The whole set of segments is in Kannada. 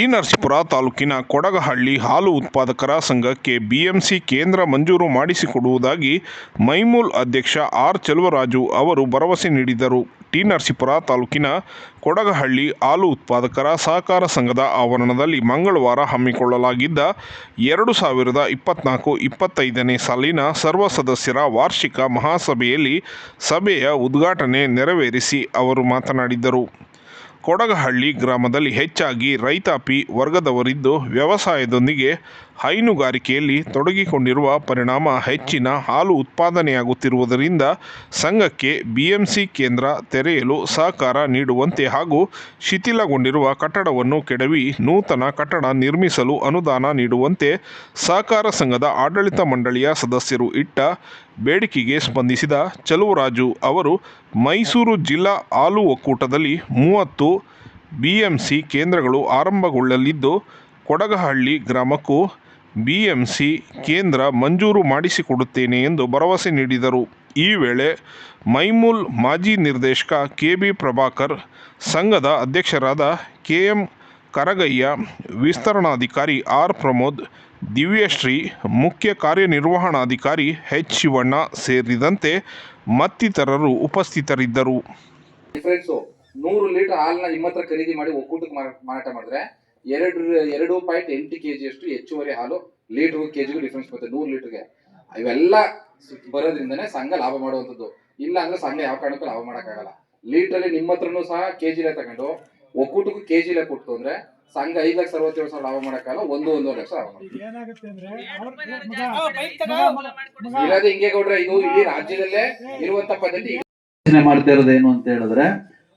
ಟಿ ತಾಲೂಕಿನ ಕೊಡಗಹಳ್ಳಿ ಹಾಲು ಉತ್ಪಾದಕರ ಸಂಘಕ್ಕೆ ಬಿಎಂಸಿ ಕೇಂದ್ರ ಮಂಜೂರು ಮಾಡಿಸಿಕೊಡುವುದಾಗಿ ಮೈಮೂಲ್ ಅಧ್ಯಕ್ಷ ಆರ್ ಚೆಲುವರಾಜು ಅವರು ಭರವಸೆ ನೀಡಿದರು. ಟಿ ನರಸೀಪುರ ತಾಲೂಕಿನ ಕೊಡಗಹಳ್ಳಿ ಹಾಲು ಉತ್ಪಾದಕರ ಸಹಕಾರ ಸಂಘದ ಆವರಣದಲ್ಲಿ ಮಂಗಳವಾರ ಹಮ್ಮಿಕೊಳ್ಳಲಾಗಿದ್ದ ಎರಡು ಸಾವಿರದ ಇಪ್ಪತ್ನಾಲ್ಕು ಇಪ್ಪತ್ತೈದನೇ ಸಾಲಿನ ಸರ್ವ ಸದಸ್ಯರ ವಾರ್ಷಿಕ ಮಹಾಸಭೆಯಲ್ಲಿ ಸಭೆಯ ಉದ್ಘಾಟನೆ ನೆರವೇರಿಸಿ ಅವರು ಮಾತನಾಡಿದರು. ಕೊಡಗಹಳ್ಳಿ ಗ್ರಾಮದಲ್ಲಿ ಹೆಚ್ಚಾಗಿ ರೈತಾಪಿ ವರ್ಗದವರಿದ್ದು ವ್ಯವಸಾಯದೊಂದಿಗೆ ಹೈನುಗಾರಿಕೆಯಲ್ಲಿ ತೊಡಗಿಕೊಂಡಿರುವ ಪರಿಣಾಮ ಹೆಚ್ಚಿನ ಹಾಲು ಉತ್ಪಾದನೆಯಾಗುತ್ತಿರುವುದರಿಂದ ಸಂಘಕ್ಕೆ ಬಿಎಂಸಿ ಕೇಂದ್ರ ತೆರೆಯಲು ಸಹಕಾರ ನೀಡುವಂತೆ ಹಾಗೂ ಶಿಥಿಲಗೊಂಡಿರುವ ಕಟ್ಟಡವನ್ನು ಕೆಡವಿ ನೂತನ ಕಟ್ಟಡ ನಿರ್ಮಿಸಲು ಅನುದಾನ ನೀಡುವಂತೆ ಸಹಕಾರ ಸಂಘದ ಆಡಳಿತ ಮಂಡಳಿಯ ಸದಸ್ಯರು ಇಟ್ಟ ಬೇಡಿಕೆಗೆ ಸ್ಪಂದಿಸಿದ ಚಲುವರಾಜು ಅವರು, ಮೈಸೂರು ಜಿಲ್ಲಾ ಹಾಲು ಒಕ್ಕೂಟದಲ್ಲಿ ಮೂವತ್ತು ಬಿಎಂಸಿ ಕೇಂದ್ರಗಳು ಆರಂಭಗೊಳ್ಳಲಿದ್ದು, ಕೊಡಗಹಳ್ಳಿ ಗ್ರಾಮಕ್ಕೂ ಬಿಎಂಸಿ ಕೇಂದ್ರ ಮಂಜೂರು ಮಾಡಿಸಿಕೊಡುತ್ತೇನೆ ಎಂದು ಭರವಸೆ ನೀಡಿದರು. ಈ ವೇಳೆ ಮೈಮೂಲ್ ಮಾಜಿ ನಿರ್ದೇಶಕ ಕೆ ಬಿ ಪ್ರಭಾಕರ್ ಸಂಘದ ಅಧ್ಯಕ್ಷರಾದ ಕೆ ಎಂ ಕರಗಯ್ಯ, ವಿಸ್ತರಣಾಧಿಕಾರಿ ಆರ್ ಪ್ರಮೋದ್, ದಿವ್ಯಶ್ರೀ, ಮುಖ್ಯ ಕಾರ್ಯನಿರ್ವಹಣಾಧಿಕಾರಿ ಎಚ್ ಶಿವಣ್ಣ ಸೇರಿದಂತೆ ಮತ್ತಿತರರು ಉಪಸ್ಥಿತರಿದ್ದರು. ನೂರು ಲೀಟರ್ ಹಾಲನ್ನ ನಿಮ್ಮ ಹತ್ರ ಖರೀದಿ ಮಾಡಿ ಒಕ್ಕೂಟಕ್ಕೆ ಮಾರಾಟ ಮಾಡಿದ್ರೆ ಎರಡು ಎರಡು ಪಾಯಿಂಟ್ ಎಂಟು ಕೆ ಅಷ್ಟು ಹೆಚ್ಚುವರಿ ಹಾಲು ಲೀಟರ್ ಕೆಜಿಗೂ ಡಿಫ್ರೆನ್ಸ್ ಬರುತ್ತೆ. ನೂರು ಲೀಟರ್ಗೆ. ಇವೆಲ್ಲ ಬರೋದ್ರಿಂದನೇ ಸಂಘ ಲಾಭ ಮಾಡುವಂಥದ್ದು. ಇಲ್ಲ ಅಂದ್ರೆ ಸಂಘ ಯಾವ ಕಾರಣಕ್ಕೂ ಲಾಭ ಮಾಡೋಕ್ಕಾಗಲ್ಲ. ಲೀಟ್ರಲ್ಲಿ ನಿಮ್ಮ ಹತ್ರನೂ ಸಹ ಕೆಜಿಲೇ ತಗೊಂಡು ಒಕ್ಕೂಟಕ್ಕೂ ಕೆಜಿಲೇ ಕೊಟ್ಟು ಅಂದ್ರೆ ಸಂಘ ಐದು ಲಕ್ಷ ಅರವತ್ತೇಳು ಸಾವಿರ ಲಾಭ ಮಾಡೋಕ್ಕಾಗಲ್ಲ ಒಂದು ಒಂದೂವರೆ ಲಕ್ಷ ಲಾಭ ಮಾಡ್ತಾರೆ. ಏನಾಗುತ್ತೆ ಅಂದ್ರೆ ಇರೋದು ಹಿಂಗೆ ಗೌಡ್ರೆ ಇದು ಇಡೀ ರಾಜ್ಯದಲ್ಲೇ ಇರುವಂತ ಪದ್ಧತಿ. ಯೋಚನೆ ಮಾಡ್ತಾ ಇರೋದೇನು ಅಂತ ಹೇಳಿದ್ರೆ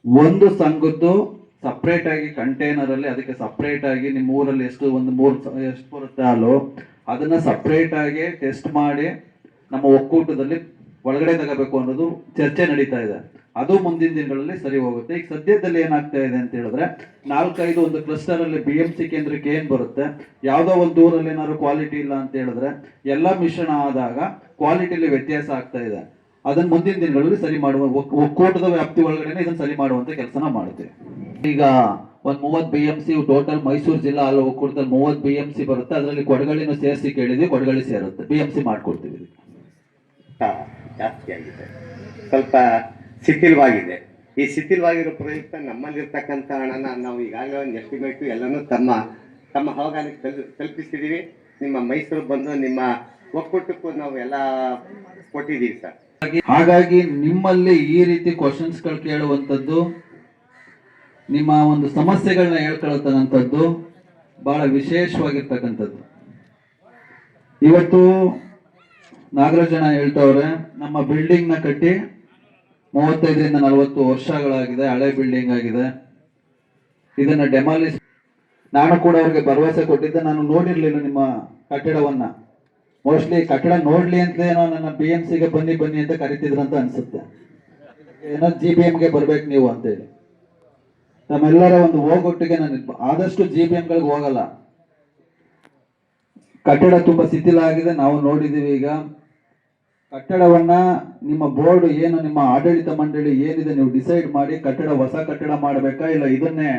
ಒಂದು ಸಂಘದ್ದು ಸಪ್ರೇಟ್ ಆಗಿ ಕಂಟೈನರ್ ಅಲ್ಲಿ ಅದಕ್ಕೆ ಸಪ್ರೇಟ್ ಆಗಿ ನಿಮ್ಮ ಊರಲ್ಲಿ ಎಷ್ಟು ಒಂದು ಮೂರು ಎಷ್ಟು ಬರುತ್ತೆ ಹಾಲು, ಅದನ್ನ ಸಪ್ರೇಟ್ ಆಗಿ ಟೆಸ್ಟ್ ಮಾಡಿ ನಮ್ಮ ಒಕ್ಕೂಟದಲ್ಲಿ ಒಳಗಡೆ ತಗೋಬೇಕು ಅನ್ನೋದು ಚರ್ಚೆ ನಡೀತಾ ಇದೆ. ಅದು ಮುಂದಿನ ದಿನಗಳಲ್ಲಿ ಸರಿ ಹೋಗುತ್ತೆ. ಈಗ ಸದ್ಯದಲ್ಲಿ ಏನಾಗ್ತಾ ಇದೆ ಅಂತ ಹೇಳಿದ್ರೆ, ನಾಲ್ಕೈದು ಒಂದು ಕ್ಲಸ್ಟರ್ ಅಲ್ಲಿ ಬಿ ಎಂ ಸಿ ಕೇಂದ್ರಕ್ಕೆ ಏನ್ ಬರುತ್ತೆ? ಯಾವ್ದೋ ಒಂದು ಊರಲ್ಲಿ ಏನಾದ್ರು ಕ್ವಾಲಿಟಿ ಇಲ್ಲ ಅಂತ ಹೇಳಿದ್ರೆ, ಎಲ್ಲ ಮಿಶ್ರಣ ಆದಾಗ ಕ್ವಾಲಿಟಿಲಿ ವ್ಯತ್ಯಾಸ ಆಗ್ತಾ ಇದೆ. ಅದನ್ನ ಮುಂದಿನ ದಿನಗಳಲ್ಲಿ ಸರಿ ಮಾಡುವ ಒಕ್- ಒಕ್ಕೂಟದ ವ್ಯಾಪ್ತಿ ಒಳಗಡೆ ಇದನ್ನ ಸರಿ ಮಾಡುವಂತ ಕೆಲಸನ ಮಾಡ್ತೀವಿ. ಈಗ ಒಂದ್ ಮೂವತ್ B M C total Mysuru ಜಿಲ್ಲಾ ಅಲ್ಲಿ ಒಕ್ಕೂಟದಲ್ಲಿ ಮೂವತ್ ಬಿ ಎಂ ಸಿ ಬರುತ್ತೆ. ಅದರಲ್ಲಿ ಕೊಡಗಳಿನೂ ಸೇರಿಸಿ ಕೇಳಿದ್ವಿ ಕೊಡಗಳಿ ಸೇರುತ್ತೆ. ಬಿ ಎಂ ಸಿ ಮಾಡ್ಕೊಡ್ತೀವಿ ಜಾಸ್ತಿ ಆಗಿದೆ. ಸ್ವಲ್ಪ ಶಿಥಿಲವಾಗಿದೆ. ಈ ಶಿಥಿಲವಾಗಿರೋ ಪ್ರಯುಕ್ತ ನಮ್ಮಲ್ಲಿರ್ತಕ್ಕಂಥ ಹಣನ ನಾವು ಈಗಾಗಲೇ ಒಂದು ಎಸ್ಟಿಮೇಟು ಎಲ್ಲನೂ ತಮ್ಮ ತಮ್ಮ ಅವಗಾಹನೆಗೆ ತಲ್ ತಲುಪಿಸಿದ್ದೀವಿ ನಿಮ್ಮ ಮೈಸೂರು ಬಂದು ನಿಮ್ಮ ಒಕ್ಕೂಟಕ್ಕೂ ನಾವು ಎಲ್ಲ ಕೊಟ್ಟಿದ್ದೀವಿ ಸರ್. ಹಾಗಾಗಿ ನಿಮ್ಮಲ್ಲಿ ಈ ರೀತಿ ಕ್ವಶನ್ಸ್ಗಳು ಕೇಳುವಂಥದ್ದು ಕೇಳುವಂತದ್ದು ನಿಮ್ಮ ಒಂದು ಸಮಸ್ಯೆಗಳನ್ನ ಹೇಳ್ಕೊಳ್ತಕ್ಕಂಥದ್ದು ಬಹಳ ವಿಶೇಷವಾಗಿರ್ತಕ್ಕಂಥದ್ದು. ಇವತ್ತು ನಾಗರಾಜನ ಹೇಳ್ತವ್ರೆ, ನಮ್ಮ ಬಿಲ್ಡಿಂಗ್ನ ಕಟ್ಟಿ ಮೂವತ್ತೈದರಿಂದ ನಲವತ್ತು ವರ್ಷಗಳಾಗಿದೆ, ಹಳೆ ಬಿಲ್ಡಿಂಗ್ ಆಗಿದೆ. ಇದನ್ನ ಡೆಮಾಲಿಸ್ ನಾನು ಕೂಡ ಅವ್ರಿಗೆ ಭರವಸೆ ಕೊಟ್ಟಿದ್ದೆ, ನಾನು ನೋಡಿರ್ಲಿಲ್ಲ ನಿಮ್ಮ ಕಟ್ಟಡವನ್ನ. ಮೋಸ್ಟ್ಲಿ ಕಟ್ಟಡ ನೋಡ್ಲಿ ಅಂತ ಏನೋ ನನ್ನ ಬಿ ಎಂ ಸಿಗೆ ಬನ್ನಿ ಬನ್ನಿ ಅಂತ ಕರಿತಿದ್ರಂತ ಅನ್ಸುತ್ತೆ. ಏನೋ ಜಿ ಬಿ ಎಂಗೆ ಬರ್ಬೇಕು ನೀವು ಅಂತೇಳಿ. ನಮ್ಮೆಲ್ಲರ ಒಂದು ಹೋಗೊಟ್ಟಿಗೆ ನಾನು ಆದಷ್ಟು ಜಿ ಬಿ ಎಂಗಳಿಗೆ ಹೋಗಲ್ಲ. ಕಟ್ಟಡ ತುಂಬಾ ಶಿಥಿಲ ಆಗಿದೆ, ನಾವು ನೋಡಿದೀವಿ ಈಗ. ಕಟ್ಟಡವನ್ನ ನಿಮ್ಮ ಬೋರ್ಡ್ ಏನು, ನಿಮ್ಮ ಆಡಳಿತ ಮಂಡಳಿ ಏನಿದೆ ನೀವು ಡಿಸೈಡ್ ಮಾಡಿ ಕಟ್ಟಡ, ಹೊಸ ಕಟ್ಟಡ ಮಾಡಬೇಕಾ ಇಲ್ಲ ಇದನ್ನೇ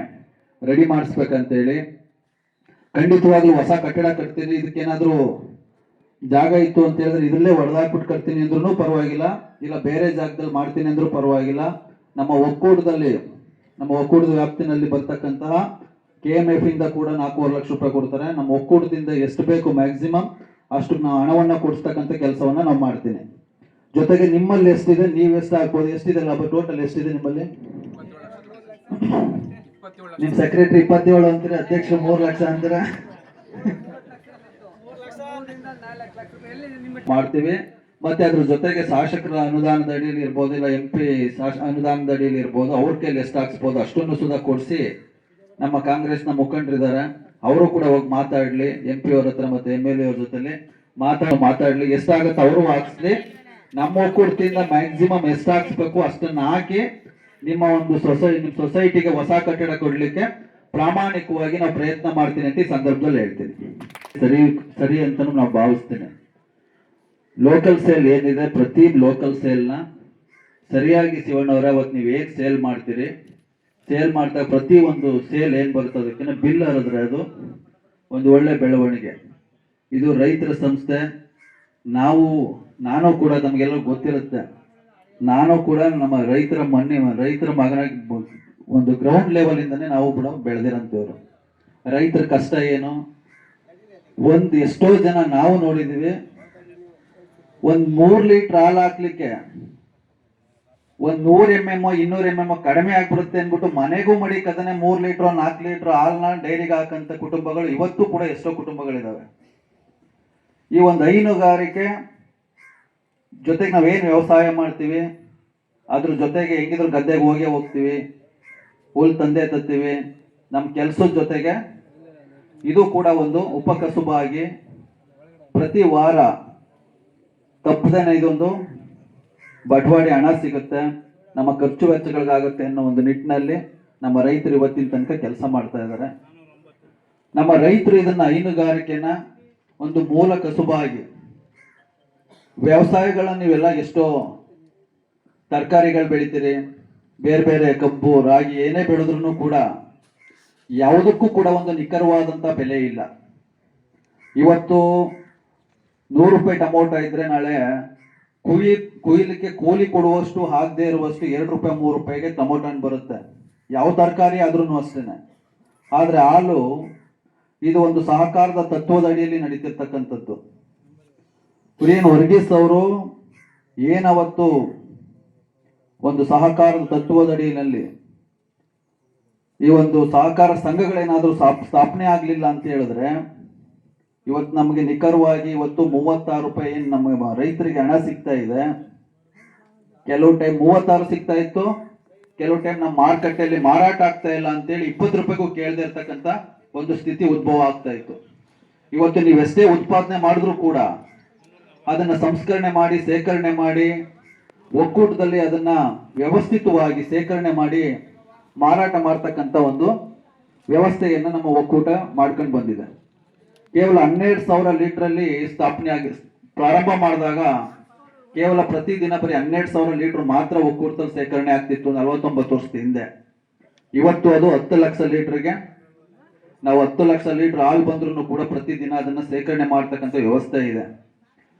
ರೆಡಿ ಮಾಡಿಸ್ಬೇಕಂತೇಳಿ. ಖಂಡಿತವಾಗ್ಲೂ ಹೊಸ ಕಟ್ಟಡ ಕಟ್ತೀನಿ, ಇದಕ್ಕೇನಾದರೂ ಜಾಗ ಇತ್ತು ಅಂತ ಹೇಳಿದ್ರೆ ಇದ್ರಲ್ಲೇ ಹೊಡೆದಾಕ್ಬಿಟ್ಟು ಕಟ್ತೀನಿ ಅಂದ್ರೂ ಪರವಾಗಿಲ್ಲ. ಇಲ್ಲ ಬೇರೆ ಜಾಗದಲ್ಲಿ ಮಾಡ್ತೀನಿ ಅಂದ್ರೂ ಪರವಾಗಿಲ್ಲ. ನಮ್ಮ ಒಕ್ಕೂಟದಲ್ಲಿ ನಮ್ಮ ಒಕ್ಕೂಟದ ವ್ಯಾಪ್ತಿನಲ್ಲಿ ಬರ್ತಕ್ಕಂತಹ ಕೆ ಎಂ ಎಫ್ ಇಂದ ಕೂಡ ನಾಲ್ಕೂವರೆ ಲಕ್ಷ ರೂಪಾಯಿ ಕೊಡ್ತಾರೆ. ನಮ್ಮ ಒಕ್ಕೂಟದಿಂದ ಎಷ್ಟು ಬೇಕು ಮ್ಯಾಕ್ಸಿಮಮ್ ಅಷ್ಟು ನಾವು ಹಣವನ್ನು ಕೊಡಿಸ್ತಕ್ಕಂಥ ಕೆಲಸವನ್ನ ನಾವು ಮಾಡ್ತೀನಿ. ಜೊತೆಗೆ ನಿಮ್ಮಲ್ಲಿ ಎಷ್ಟಿದೆ? ನೀವು ಎಷ್ಟು ಹಾಕ್ಬೋದು ಎಷ್ಟಿದೆ ಲಾಭ ಟೋಟಲ್ ಎಷ್ಟಿದೆ ನಿಮ್ಮಲ್ಲಿ? ನಿಮ್ಮ ಸೆಕ್ರೆಟರಿ ಇಪ್ಪತ್ತೇಳು ಅಂತೀರ ಅಧ್ಯಕ್ಷ ಮೂರು ಲಕ್ಷ ಅಂತೀರ? ಮಾಡ್ತೀವಿ. ಮತ್ತೆ ಅದ್ರ ಜೊತೆಗೆ ಶಾಸಕರ ಅನುದಾನದ ಅಡಿಯಲ್ಲಿ ಇರ್ಬೋದು, ಇಲ್ಲ ಎಂ ಪಿ ಅನುದಾನದ ಅಡಿಯಲ್ಲಿ ಇರ್ಬೋದು, ಅವ್ರ ಕೈಲಿ ಎಷ್ಟು ಹಾಕ್ಸ್ಬೋದು ಅಷ್ಟನ್ನು ಸುಧಾ ಕೊಡಿಸಿ ನಮ್ಮ ಕಾಂಗ್ರೆಸ್ನ ಮುಖಂಡರಿದ್ದಾರೆ. ಅವರು ಕೂಡ ಹೋಗಿ ಮಾತಾಡ್ಲಿ ಎಂ ಪಿ ಅವ್ರ ಹತ್ರ ಮತ್ತೆ ಎಂ ಎಲ್ ಎ ಅವ್ರ ಜೊತೆಲಿ ಮಾತಾಡಿ, ಮಾತಾಡ್ಲಿ, ಎಷ್ಟಾಗತ್ತೆ ಅವರು ಹಾಕ್ಸ್ಲಿ. ನಮ್ಮ ಒಕ್ಕೂಟದಿಂದ ಮ್ಯಾಕ್ಸಿಮಮ್ ಎಷ್ಟು ಹಾಕ್ಸ್ಬೇಕು ಅಷ್ಟನ್ನ ಹಾಕಿ ನಿಮ್ಮ ಒಂದು ಸೊಸೈ, ನಿಮ್ಮ ಸೊಸೈಟಿಗೆ ಹೊಸ ಕಟ್ಟಡ ಕೊಡಲಿಕ್ಕೆ ಪ್ರಾಮಾಣಿಕವಾಗಿ ನಾವು ಪ್ರಯತ್ನ ಮಾಡ್ತೀನಿ ಅಂತ ಈ ಸಂದರ್ಭದಲ್ಲಿ ಹೇಳ್ತೀನಿ. ಸರಿ ಸರಿ ಅಂತಲೂ ನಾವು ಭಾವಿಸ್ತೀನಿ. ಲೋಕಲ್ ಸೇಲ್ ಏನಿದೆ, ಪ್ರತಿ ಲೋಕಲ್ ಸೇಲ್ನ ಸರಿಯಾಗಿ ಶಿವಣ್ಣವ್ರೆ ಅವತ್ತು ನೀವು ಹೇಗೆ ಸೇಲ್ ಮಾಡ್ತೀರಿ? ಸೇಲ್ ಮಾಡ್ತಾ ಪ್ರತಿ ಒಂದು ಸೇಲ್ ಏನು ಬರುತ್ತೆ ಅದಕ್ಕಿಂತ ಬಿಲ್ ಹರಿದ್ರೆ ಅದು ಒಂದು ಒಳ್ಳೆ ಬೆಳವಣಿಗೆ. ಇದು ರೈತರ ಸಂಸ್ಥೆ. ನಾವು, ನಾನು ಕೂಡ ನಮಗೆಲ್ಲ ಗೊತ್ತಿರುತ್ತೆ. ನಾನು ಕೂಡ ನಮ್ಮ ರೈತರ ಮಣ್ಣಿ ರೈತರ ಮಗನಾಗಿ ಒಂದು ಗ್ರೌಂಡ್ ಲೆವೆಲಿಂದನೇ ನಾವು ಕೂಡ ಬೆಳೆದಿರೋಂಥವ್ರು. ರೈತರ ಕಷ್ಟ ಏನು? ಒಂದು ಎಷ್ಟೋ ಜನ ನಾವು ನೋಡಿದೀವಿ. ಒಂದ್ ಮೂರ್ ಲೀಟರ್ ಹಾಲು ಹಾಕ್ಲಿಕ್ಕೆ ಒಂದ್ ನೂರ್ ಎಂ ಎಂ ಇನ್ನೂರ್ ಎಂ ಎಂ ಕಡಿಮೆ ಆಗ್ಬಿಡುತ್ತೆ ಅನ್ಬಿಟ್ಟು ಮನೆಗೂ ಮಡಿಕದನೆ ಮೂರ್ ಲೀಟರ್, ನಾಲ್ಕು ಲೀಟರ್ ಹಾಲ್ನ ಡೈರಿಗೆ ಹಾಕಂತ ಕುಟುಂಬಗಳು ಇವತ್ತು ಕೂಡ ಎಷ್ಟೋ ಕುಟುಂಬಗಳಿದಾವೆ. ಈ ಒಂದು ಹೈನುಗಾರಿಕೆ ಜೊತೆಗೆ ನಾವೇನು ವ್ಯವಸಾಯ ಮಾಡ್ತೀವಿ, ಅದ್ರ ಜೊತೆಗೆ ಹೆಂಗಿದ್ರು ಗದ್ದೆಗೆ ಹೋಗೇ ಹೋಗ್ತೀವಿ, ಹುಲ್ ತಂದೆ ತತ್ತೀವಿ ನಮ್ಮ ಕೆಲಸದ ಜೊತೆಗೆ ಇದು ಕೂಡ ಒಂದು ಉಪಕಸುಬಾಗಿ ಪ್ರತಿ ವಾರ ತಪ್ಪದೇನೆ ಇದೊಂದು ಬಟವಾಡಿ ಹಣ ಸಿಗುತ್ತೆ, ನಮ್ಮ ಖರ್ಚು ವೆಚ್ಚಗಳಿಗಾಗುತ್ತೆ ಅನ್ನೋ ಒಂದು ನಿಟ್ಟಿನಲ್ಲಿ ನಮ್ಮ ರೈತರು ಇವತ್ತಿನ ತನಕ ಕೆಲಸ ಮಾಡ್ತಾ ಇದ್ದಾರೆ. ನಮ್ಮ ರೈತರು ಇದನ್ನ ಹೈನುಗಾರಿಕೆನ ಒಂದು ಮೂಲ ಕಸುಬಾಗಿ, ವ್ಯವಸಾಯಗಳನ್ನ ನೀವೆಲ್ಲ ಎಷ್ಟೋ ತರಕಾರಿಗಳು ಬೆಳಿತೀರಿ, ಬೇರೆ ಬೇರೆ ಕಬ್ಬು, ರಾಗಿ, ಏನೇ ಬೆಳೆದ್ರು ಕೂಡ ಯಾವುದಕ್ಕೂ ಕೂಡ ಒಂದು ನಿಖರವಾದಂತ ಬೆಲೆ ಇಲ್ಲ. ಇವತ್ತು ನೂರು ರೂಪಾಯಿ ಟಮೋಟ ಇದ್ರೆ ನಾಳೆ ಕುಯಿ ಕುಯ್ಲಿಕ್ಕೆ ಕೂಲಿ ಕೊಡುವಷ್ಟು, ಹಾಕದೇ ಇರುವಷ್ಟು ಎರಡು ರೂಪಾಯಿ, ಮೂರು ರೂಪಾಯಿಗೆ ಟಮೋಟ ಹಣ್ಣು ಬರುತ್ತೆ. ಯಾವ ತರಕಾರಿ ಆದ್ರೂ ಅಷ್ಟೇನೆ. ಆದ್ರೆ ಹಾಲು, ಇದು ಒಂದು ಸಹಕಾರದ ತತ್ವದ ಅಡಿಯಲ್ಲಿ ನಡೀತಿರ್ತಕ್ಕಂಥದ್ದು. ಕುರಿಯನ್ ವರ್ಗೀಸ್ ಅವರು ಏನವತ್ತು ಒಂದು ಸಹಕಾರದ ತತ್ವದ ಅಡಿಯಲ್ಲಿ ಈ ಒಂದು ಸಹಕಾರ ಸಂಘಗಳೇನಾದರೂ ಸ್ಥಾಪ್- ಸ್ಥಾಪನೆ ಆಗಲಿಲ್ಲ ಅಂತ ಹೇಳಿದ್ರೆ ಇವತ್ತು ನಮಗೆ ನಿಖರವಾಗಿ ಇವತ್ತು ಮೂವತ್ತಾರು ರೂಪಾಯಿ ಏನ್ ನಮ್ಮ ರೈತರಿಗೆ ಹಣ ಸಿಗ್ತಾ ಇದೆ. ಕೆಲವು ಟೈಮ್ ಮೂವತ್ತಾರು ಸಿಗ್ತಾ ಇತ್ತು. ಕೆಲವು ಟೈಮ್ ನಮ್ಮ ಮಾರುಕಟ್ಟೆಯಲ್ಲಿ ಮಾರಾಟ ಆಗ್ತಾ ಇಲ್ಲ ಅಂತೇಳಿ ಇಪ್ಪತ್ತು ರೂಪಾಯಿಗೂ ಕೇಳದೆ ಇರ್ತಕ್ಕಂಥ ಒಂದು ಸ್ಥಿತಿ ಉದ್ಭವ ಆಗ್ತಾ ಇತ್ತು. ಇವತ್ತು ನೀವೆಷ್ಟೇ ಉತ್ಪಾದನೆ ಮಾಡಿದ್ರು ಕೂಡ ಅದನ್ನ ಸಂಸ್ಕರಣೆ ಮಾಡಿ ಸೇಕರಣೆ ಮಾಡಿ, ಒಕ್ಕೂಟದಲ್ಲಿ ಅದನ್ನ ವ್ಯವಸ್ಥಿತವಾಗಿ ಸೇಕರಣೆ ಮಾಡಿ ಮಾರಾಟ ಮಾಡ್ತಕ್ಕಂಥ ಒಂದು ವ್ಯವಸ್ಥೆಯನ್ನು ನಮ್ಮ ಒಕ್ಕೂಟ ಮಾಡ್ಕೊಂಡು ಬಂದಿದೆ. ಕೇವಲ ಹನ್ನೆರಡು ಸಾವಿರ ಲೀಟ್ರಲ್ಲಿ ಸ್ಥಾಪನೆ ಆಗಿ ಪ್ರಾರಂಭ ಮಾಡಿದಾಗ ಕೇವಲ ಪ್ರತಿದಿನ ಬರೀ ಹನ್ನೆರಡು ಸಾವಿರ ಲೀಟರ್ ಮಾತ್ರ ಒಕ್ಕೂಟದಲ್ಲಿ ಸೇಕರಣೆ ಆಗ್ತಿತ್ತು ನಲವತ್ತೊಂಬತ್ತು ವರ್ಷದ ಹಿಂದೆ. ಇವತ್ತು ಅದು ಹತ್ತು ಲಕ್ಷ ಲೀಟರ್ಗೆ. ನಾವು ಹತ್ತು ಲಕ್ಷ ಲೀಟರ್ ಹಾಲು ಬಂದ್ರೂ ಕೂಡ ಪ್ರತಿದಿನ ಅದನ್ನ ಸೇಕರಣೆ ಮಾಡ್ತಕ್ಕಂಥ ವ್ಯವಸ್ಥೆ ಇದೆ.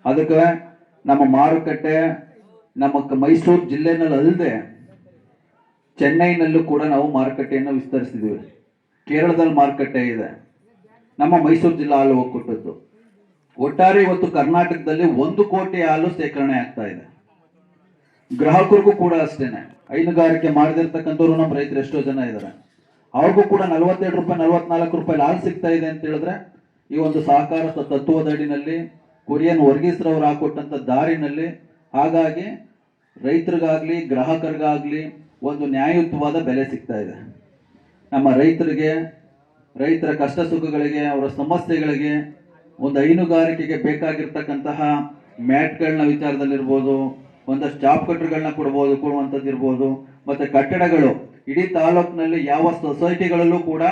ಅದಕ್ಕೆ ನಮ್ಮ ಮಾರುಕಟ್ಟೆ, ನಮ್ಮ ಮೈಸೂರು ಜಿಲ್ಲೆನಲ್ಲಿ ಅಲ್ಲದೆ ಚೆನ್ನೈನಲ್ಲೂ ಕೂಡ ನಾವು ಮಾರುಕಟ್ಟೆಯನ್ನು ವಿಸ್ತರಿಸಿದ್ದೀವಿ ಕೇರಳದಲ್ಲಿ ಮಾರುಕಟ್ಟೆ ಇದೆ. ನಮ್ಮ ಮೈಸೂರು ಜಿಲ್ಲಾ ಹಾಲು ಒಕ್ಕೂಟದ್ದು. ಒಟ್ಟಾರೆ ಇವತ್ತು ಕರ್ನಾಟಕದಲ್ಲಿ ಒಂದು ಕೋಟಿ ಹಾಲು ಶೇಖರಣೆ ಆಗ್ತಾ ಇದೆ. ಗ್ರಾಹಕರಿಗೂ ಕೂಡ ಅಷ್ಟೇನೆ. ಹೈನುಗಾರಿಕೆ ಮಾಡದಿರ್ತಕ್ಕಂಥವ್ರು ನಮ್ಮ ರೈತರು ಎಷ್ಟೋ ಜನ ಇದ್ದಾರೆ. ಅವ್ರಿಗೂ ಕೂಡ ನಲವತ್ತೆರಡು ರೂಪಾಯಿ, ನಲವತ್ನಾಲ್ಕು ರೂಪಾಯಿ ಹಾಲು ಸಿಗ್ತಾ ಇದೆ ಅಂತ ಹೇಳಿದ್ರೆ ಈ ಒಂದು ಸಹಕಾರ ತತ್ವದಡಿನಲ್ಲಿ ಕೊರಿಯನ್ ವರ್ಗೀಸ್ರವ್ರು ಹಾಕೊಟ್ಟಂತ ದಾರಿನಲ್ಲಿ ಹಾಗಾಗಿ ರೈತರಿಗಾಗ್ಲಿ, ಗ್ರಾಹಕರಿಗಾಗ್ಲಿ ಒಂದು ನ್ಯಾಯಯುತವಾದ ಬೆಲೆ ಸಿಗ್ತಾ ಇದೆ. ನಮ್ಮ ರೈತರಿಗೆ ರೈತರ ಕಷ್ಟ ಸುಖಗಳಿಗೆ, ಅವರ ಸಮಸ್ಯೆಗಳಿಗೆ ಒಂದು ಹೈನುಗಾರಿಕೆಗೆ ಬೇಕಾಗಿರ್ತಕ್ಕಂತಹ ಮ್ಯಾಟ್ಗಳನ್ನ ವಿಚಾರದಲ್ಲಿರ್ಬೋದು, ಒಂದಷ್ಟು ಜಾಬ್ ಕಟ್ಟರ್ಗಳನ್ನ ಕೊಡ್ಬೋದು, ಕೊಡುವಂಥದ್ದು ಇರ್ಬೋದು, ಮತ್ತು ಕಟ್ಟಡಗಳು. ಇಡೀ ತಾಲೂಕಿನಲ್ಲಿ ಯಾವ ಸೊಸೈಟಿಗಳಲ್ಲೂ ಕೂಡ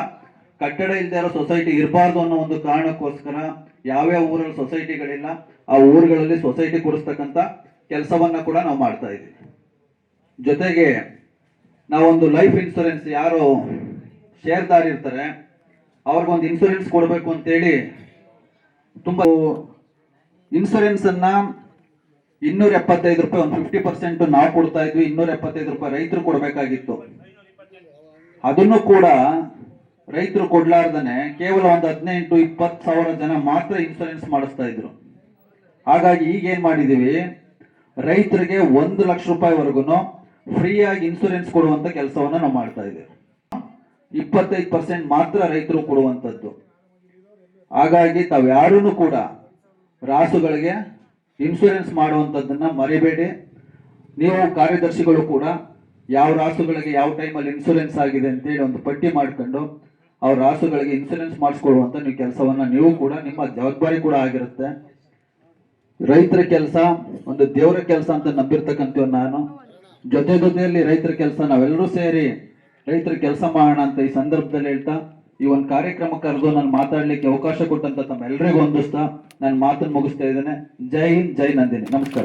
ಕಟ್ಟಡ ಇಲ್ಲದೆ ಇರೋ ಸೊಸೈಟಿ ಇರಬಾರ್ದು ಅನ್ನೋ ಒಂದು ಕಾರಣಕ್ಕೋಸ್ಕರ ಯಾವ್ಯಾವ ಊರಲ್ಲಿ ಸೊಸೈಟಿಗಳಿಲ್ಲ, ಆ ಊರುಗಳಲ್ಲಿ ಸೊಸೈಟಿ ಕೊಡಿಸ್ತಕ್ಕಂಥ ಕೆಲಸವನ್ನ ಕೂಡ ನಾವು ಮಾಡ್ತಾ ಇದ್ದೀವಿ. ಜೊತೆಗೆ ನಾವೊಂದು ಲೈಫ್ ಇನ್ಶೂರೆನ್ಸ್ ಯಾರು ಶೇರ್ದಾರ್ ಇರ್ತಾರೆ ಅವ್ರಿಗೊಂದು ಇನ್ಸೂರೆನ್ಸ್ ಕೊಡಬೇಕು ಅಂತೇಳಿ ತುಂಬ ಇನ್ಶೂರೆನ್ಸ್ ಅನ್ನ ಇನ್ನೂರ ಎಪ್ಪತ್ತೈದು ರೂಪಾಯಿ, ಒಂದು ಫಿಫ್ಟಿ ಪರ್ಸೆಂಟ್ ನಾವು ಕೊಡ್ತಾ ಇದ್ವಿ, ಇನ್ನೂರ ಎಪ್ಪತ್ತೈದು ರೂಪಾಯಿ ರೈತರು ಕೊಡಬೇಕಾಗಿತ್ತು. ಅದನ್ನು ಕೂಡ ರೈತರು ಕೊಡ್ಲಾರ್ದನೆ ಕೇವಲ ಒಂದು ಹದಿನೆಂಟು, ಇಪ್ಪತ್ತು ಸಾವಿರ ಜನ ಮಾತ್ರ ಇನ್ಸೂರೆನ್ಸ್ ಮಾಡಿಸ್ತಾ ಇದ್ರು. ಹಾಗಾಗಿ ಈಗ ಏನ್ ಮಾಡಿದೀವಿ, ರೈತರಿಗೆ ಒಂದು ಲಕ್ಷ ರೂಪಾಯಿವರೆಗೂ ಫ್ರೀಯಾಗಿ ಇನ್ಸೂರೆನ್ಸ್ ಕೊಡುವಂತ ಕೆಲಸವನ್ನ ನಾವು ಮಾಡ್ತಾ ಇದ್ದೀವಿ. ಇಪ್ಪತ್ತೈದು ಪರ್ಸೆಂಟ್ ಮಾತ್ರ ರೈತರು ಕೊಡುವಂಥದ್ದು. ಹಾಗಾಗಿ ತಾವು ಯಾರೂ ಕೂಡ ರಾಸುಗಳಿಗೆ ಇನ್ಶೂರೆನ್ಸ್ ಮಾಡುವಂಥದ್ದನ್ನು ಮರಿಬೇಡಿ. ನೀವು ಕಾರ್ಯದರ್ಶಿಗಳು ಕೂಡ ಯಾವ ರಾಸುಗಳಿಗೆ ಯಾವ ಟೈಮಲ್ಲಿ ಇನ್ಶೂರೆನ್ಸ್ ಆಗಿದೆ ಅಂತೇಳಿ ಒಂದು ಪಟ್ಟಿ ಮಾಡಿಕೊಂಡು ಅವ್ರ ರಾಸುಗಳಿಗೆ ಇನ್ಶೂರೆನ್ಸ್ ಮಾಡಿಸ್ಕೊಡುವಂತ ನೀವು ಕೆಲಸವನ್ನ ನೀವು ಕೂಡ ನಿಮ್ಮ ಜವಾಬ್ದಾರಿ ಕೂಡ ಆಗಿರುತ್ತೆ. ರೈತರ ಕೆಲಸ, ಒಂದು ದೇವರ ಕೆಲಸ ಅಂತ ನಂಬಿರ್ತಕ್ಕಂಥ ನಾನು. ಜೊತೆ ಜೊತೆಯಲ್ಲಿ ರೈತರ ಕೆಲಸ ನಾವೆಲ್ಲರೂ ಸೇರಿ ರೈತರ ಕೆಲಸ ಮಾಡೋಣ ಅಂತ ಈ ಸಂದರ್ಭದಲ್ಲಿ ಹೇಳ್ತಾ, ಈ ಒಂದು ಕಾರ್ಯಕ್ರಮ ಕರೆದು ನಾನು ಮಾತಾಡ್ಲಿಕ್ಕೆ ಅವಕಾಶ ಕೊಟ್ಟಂತ ತಮ್ಮೆಲ್ಲರಿಗೂ ಹೊಂದಿಸ್ತಾ ನಾನು ಮಾತನ್ನು ಮುಗಿಸ್ತಾ ಇದ್ದೇನೆ. ಜೈ ಹಿಂದ್, ಜೈ ನಂದಿನಿ. ನಮಸ್ಕಾರ.